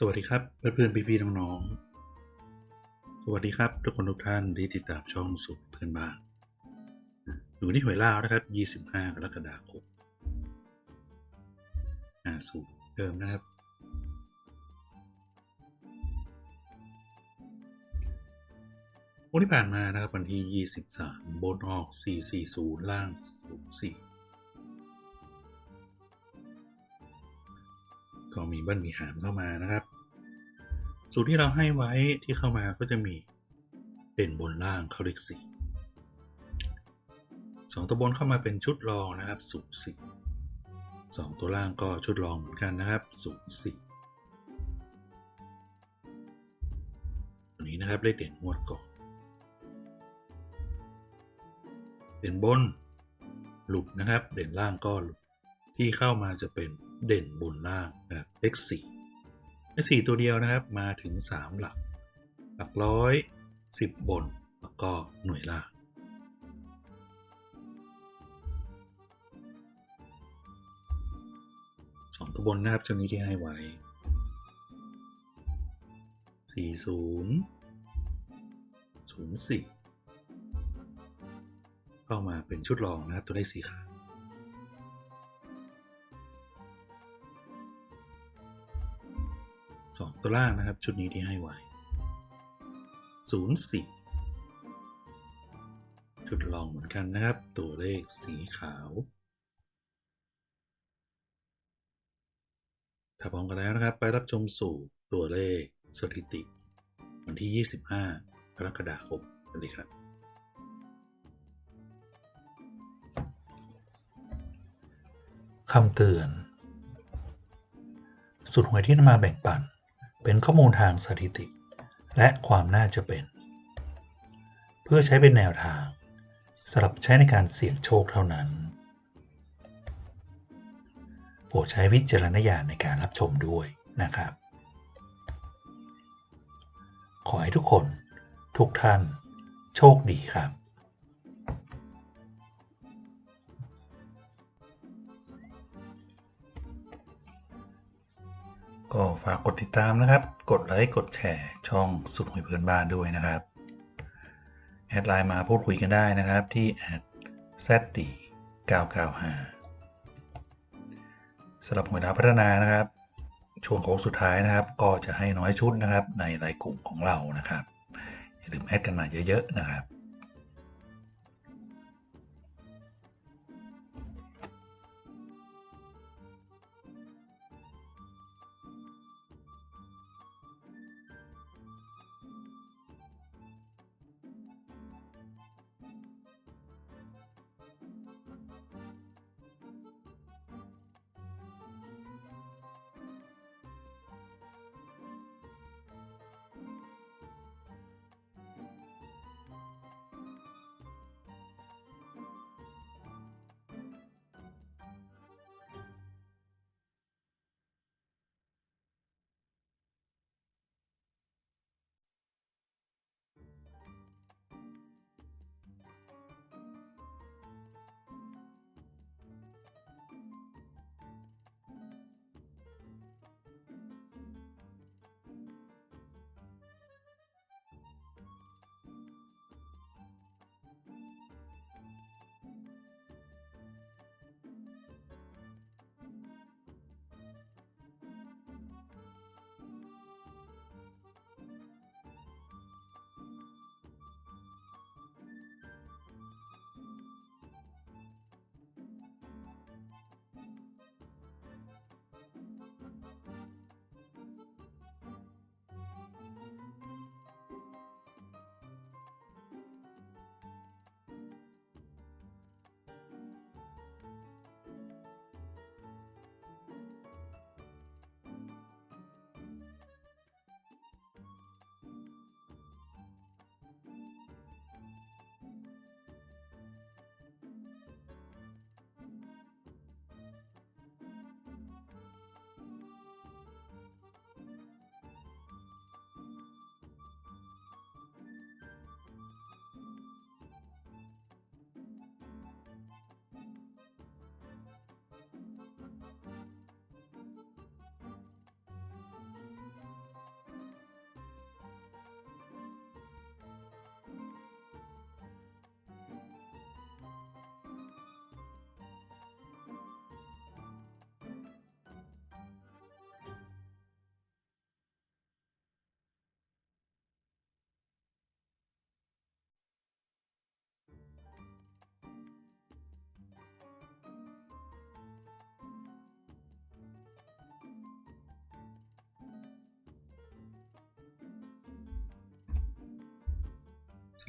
สวัสดีครับเพื่อนๆพี่ๆน้องๆ สวัสดีครับทุกคนทุกท่านที่ติดตามช่องสุขเพื่อนบ้านอยู่ที่หวยลานะครับ 25กรกฎาคมอ่าสูตรเดิมนะครับ วันที่ผ่านมานะครับวันที่ 23 บนออก 440 ล่าง 04 ก็มีเบิ้ลมีหามเข้ามานะครับ สูตรที่เราให้ไว้ที่เข้ามาก็จะมีเป็นบนล่างเขาเลขสี่สองตัวบนเข้ามาเป็นชุดรองนะครับสูตรสี่สองตัวล่างก็ชุดรองเหมือนกันนะครับสูตรสี่ตัวนี้นะครับเลขเด่นงวดก่อนเด่นบนหลุดนะครับ เด่นล่างก็หลุด ที่เข้ามาจะเป็นเด่นบนล่างแบบเลขสี่เลขสี่ตัวเดียวนะครับมาถึงสามหลัก หลักร้อยสิบบน แล้วก็หน่วยล่างสองตัวบนนะครับชุดนี้ที่ให้ไว้สี่ศูนย์ศูนย์สี่เข้ามาเป็นชุดรองนะครับตัวเลขสีขาว สองตัวล่างนะครับ ชุดนี้ที่ให้ไว้ศูนย์สี่ชุดรองเหมือนกันนะครับ ตัวเลขสีขาว ถ้าพร้อมกันแล้วนะครับ ไปรับชมสู่ตัวเลขสถิติ วันที่ 25กรกฎาคมกันเลยครับคำเตือน สุดหวยที่นำมาแบ่งปัน เป็นข้อมูลทางสถิติ และความน่าจะเป็น เพื่อใช้เป็นแนวทางสำหรับใช้ในการเสี่ยงโชคเท่านั้น โปรดใช้วิจารณญาณในการรับชมด้วยนะครับ ขอให้ทุกคน ทุกท่าน โชคดีครับ ก็ฝากกดติดตามนะครับ กดไลค์ กดแชร์ ช่องสุดหวยเพื่อนบ้านด้วยนะครับ แอดไลน์มาพูดคุยกันได้นะครับที่แอด zd 995สำหรับหวยดาวพัฒนานะครับ ช่วงโค้งสุดท้ายนะครับ ก็จะให้น้อยชุดนะครับในรายกลุ่มของเรานะครับ อย่าลืมแอดกันมาเยอะๆนะครับ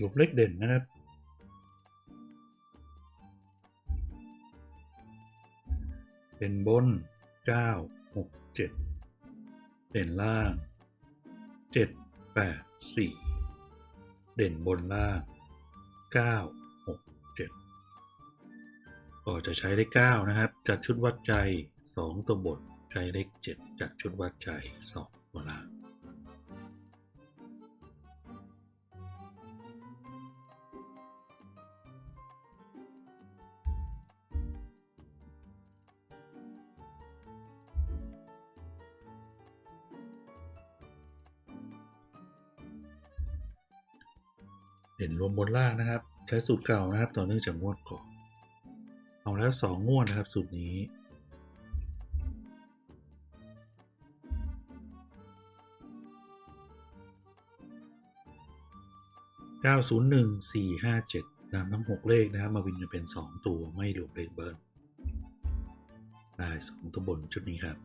สรุปเลขเด่นนะครับ เป็นบน 9 6 7 เด่นล่าง 7 8 4 เด่นบนล่าง 9 6 7 ก็จะใช้เลข9นะครับจัดชุดวัดใจ 2 ตัวบนใช้เลข 7จัดชุดวัดใจ 2 ตัวล่าง เด่นรวมบนล่างนะครับ ใช้สูตรเก่านะครับ ต่อเนื่องจากงวดก่อนเอาแล้วสองงวดนะครับ สูตรนี้ 901 457นำทั้ง6เลขนะครับ มาวินจะเป็น 2 ตัวไม่รวมเลขเบิร์นได้2ตัวบนชุดนี้ครับ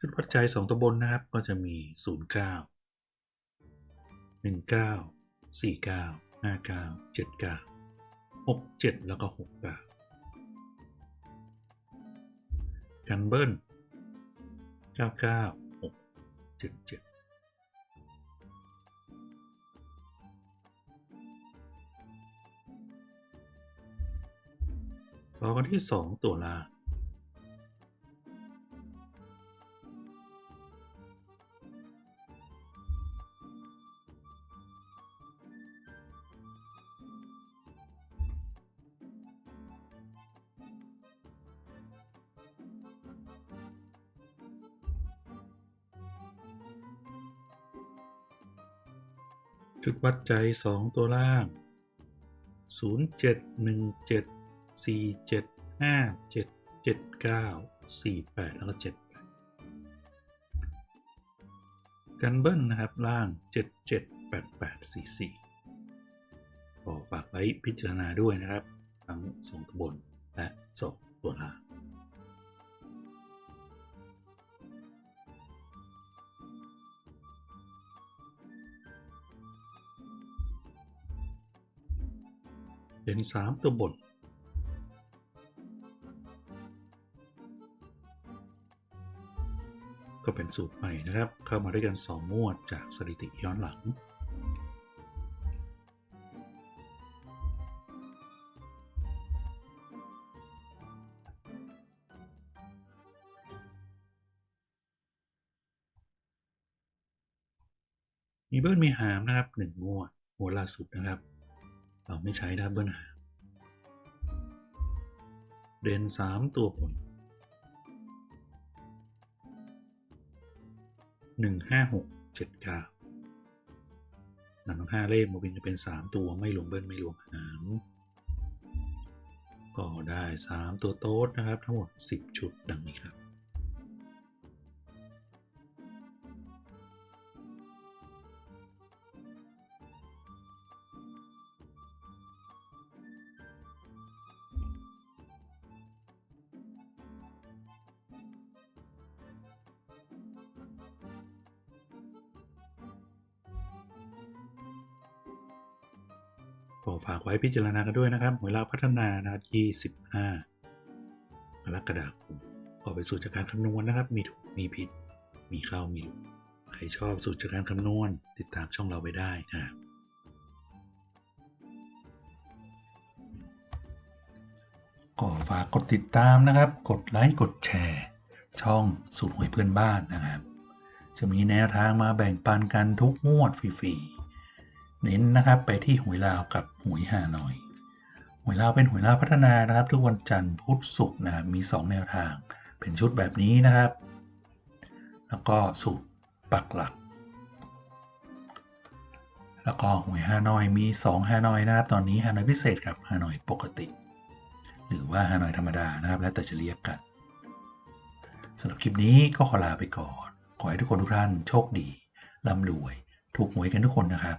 ชุดวัดใจสองตัวบนนะครับ ก็จะมี 0 9 1 9 4 9 5 9 7 9 6 7 แล้วก็ 6 9 กันเบิ้ล9 9 6 7 7ต่อกันที่ 2ตัวล่าง ชุดวัดใจ 2 ตัวล่าง 0 7 1 7 4 7 5 7 7 9 4 8 แล้วก็ 7 กันเบิ้ลนะครับล่าง 7 7 8 8 4 4ก็ฝากไว้พิจารณาด้วยนะครับ ทั้ง 2 ตัวบนและ 2 ตัวล่าง เป็นสามตัวบน ก็เป็นสูตรใหม่นะครับ เข้ามาด้วยกัน2งวดจากสถิติย้อนหลัง มีเบิ้ลมีหามนะครับ1งวดงวดล่าสุดนะครับ เราไม่ใช้นะครับเบิ้ลหาเด่นสามตัวผลหนึ่งห้าหกเจ็ดเก้านำทั้งห้าเลขมาวินจะเป็นสามตัวไม่รวมเบิ้ลไม่รวมหางก็ได้สามตัวโต๊ดนะครับ ทั้งหมดสิบชุดดังนี้ครับ ขอฝากไว้พิจารณากันด้วยนะครับ เวลาพัฒนานะครับ25กรกฎาคมก็ไปสูตรจากการคำนวณนะครับ มีถูกมีผิด มีเข้ามีหลุดใครชอบสูตรจากการคำนวณ ติดตามช่องเราไปได้นะครับก็ฝากกดติดตามนะครับ กดไลค์ กดแชร์ ช่องสูตรหวยเพื่อนบ้านนะครับ จะมีแนวทางมาแบ่งปันกันทุกงวดฟรีๆ เน้นนะครับไปที่หวยลาวกับหวยฮานอย หวยลาวเป็นหวยลาวพัฒนานะครับ ทุกวันจันทร์พุธศุกร์นะครับมี 2 แนวทาง เป็นชุดแบบนี้นะครับ แล้วก็สูตรปักหลัก แล้วก็หวยฮานอยมี 2 ฮานอยนะครับ ตอนนี้ฮานอยพิเศษกับฮานอยปกติ หรือว่าฮานอยธรรมดานะครับ แล้วแต่จะเรียกกันสำหรับคลิปนี้ก็ขอลาไปก่อน ขอให้ทุกคนทุกท่านโชคดีร่ำรวย ถูกหวยกันทุกคนนะครับ